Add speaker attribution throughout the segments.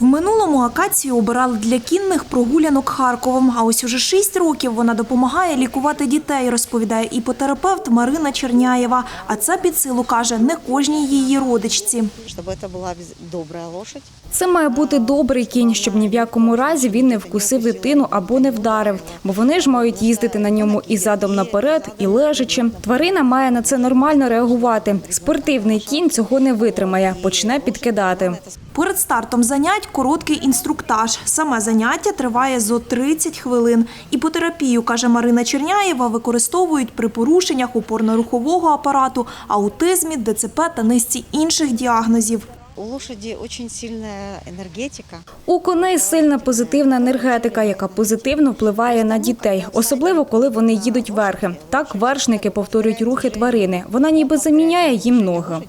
Speaker 1: В минулому акацію обирали для кінних прогулянок Харковом. А ось уже шість років вона допомагає лікувати дітей, розповідає іпотерапевт Марина Черняєва. А це під силу каже не кожній її родичці.
Speaker 2: чтобы это была без- добрая лошадь.
Speaker 3: Це має бути добрий кінь, щоб ні в якому разі він не вкусив дитину або не вдарив, бо вони ж мають їздити на ньому і задом наперед, і лежачи. Тварина має на це нормально реагувати. Спортивний кінь цього не витримає, почне підкидати.
Speaker 1: Перед стартом занять короткий інструктаж. Саме заняття триває зо 30 хвилин. Іпотерапію, каже Марина Черняєва, використовують при порушеннях опорно-рухового апарату, аутизмі, ДЦП та низці інших діагнозів.
Speaker 2: У лошади очень сильная энергетика.
Speaker 3: У коней сильна позитивна енергетика, яка позитивно впливає на дітей, особливо коли вони їдуть верхи. Так вершники повторюють рухи тварини. Вона ніби заміняє їм ноги.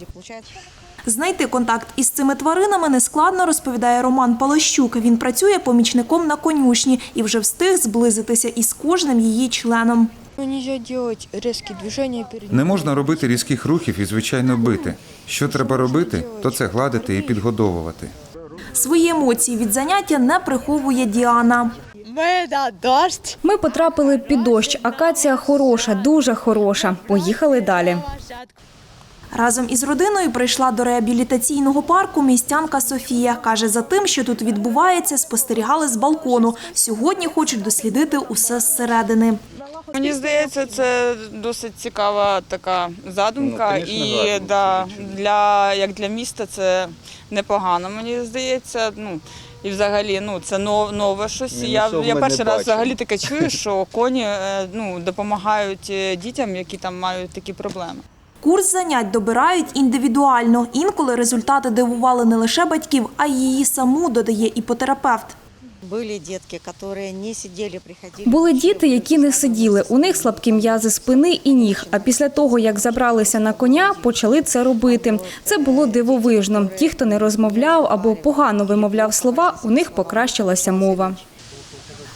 Speaker 1: Знайти контакт із цими тваринами нескладно, розповідає Роман Палащук. Він працює помічником на конюшні і вже встиг зблизитися із кожним її членом.
Speaker 4: Ну,
Speaker 5: Не можна робити різких рухів і, звичайно, бити. Що треба робити, то це гладити і підгодовувати.
Speaker 1: Свої емоції від заняття не приховує Діана.
Speaker 3: Ми потрапили під дощ. Акація хороша, дуже хороша. Поїхали далі.
Speaker 1: Разом із родиною прийшла до реабілітаційного парку містянка Софія. Каже, за тим, що тут відбувається, спостерігали з балкону. Сьогодні хочуть дослідити усе зсередини.
Speaker 6: Мені здається, це досить цікава така задумка, і да, для як для міста це непогано. Мені здається. Ну і взагалі, ну це нове щось. Я, я перший раз взагалі таке чую, що коні е, ну допомагають е, дітям, які там мають такі проблеми.
Speaker 1: Курс занять добирають індивідуально. Інколи результати дивували не лише батьків, а й її саму, додає іпотерапевт.
Speaker 2: Были детки, которые не сидели, приходили.
Speaker 3: Були діти, які не сиділи. У них слабкі м'язи спини і ніг. А після того, як забралися на коня, почали це робити. Це було дивовижно. Ті, хто не розмовляв або погано вимовляв слова, у них покращилася мова.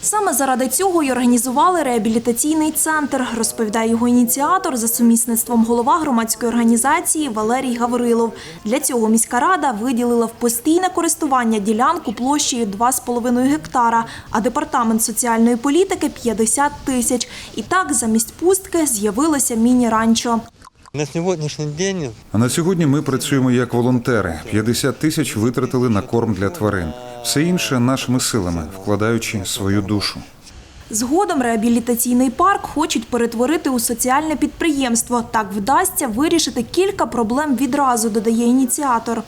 Speaker 1: Саме заради цього й організували реабілітаційний центр, розповідає його ініціатор за сумісництвом голова громадської організації Валерій Гаврилов. Для цього міська рада виділила в постійне користування ділянку площею 2,5 гектара, а департамент соціальної політики 50 тисяч. І так замість пустки з'явилося міні-ранчо.
Speaker 7: На сьогоднішній день
Speaker 5: на сьогодні ми працюємо як волонтери. 50 тисяч витратили на корм для тварин. Все інше нашими силами, вкладаючи свою душу.
Speaker 1: Згодом реабілітаційний парк хочуть перетворити у соціальне підприємство. Так вдасться вирішити кілька проблем відразу, додає ініціатор.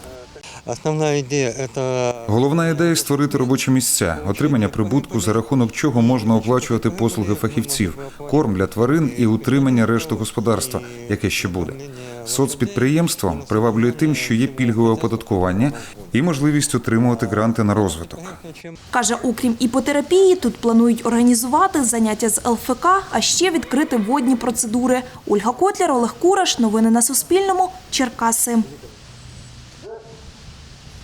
Speaker 7: Основна ідея це
Speaker 5: Головна ідея створити робочі місця, отримання прибутку, за рахунок чого можна оплачувати послуги фахівців, корм для тварин і утримання решти господарства, яке ще буде. Соцпідприємство приваблює тим, що є пільгове оподаткування і можливість отримувати гранти на розвиток.
Speaker 1: Каже, окрім іпотерапії, тут планують організувати заняття з ЛФК, а ще відкрити водні процедури. Ольга Котляр, Олег Кураш. Новини на Суспільному. Черкаси.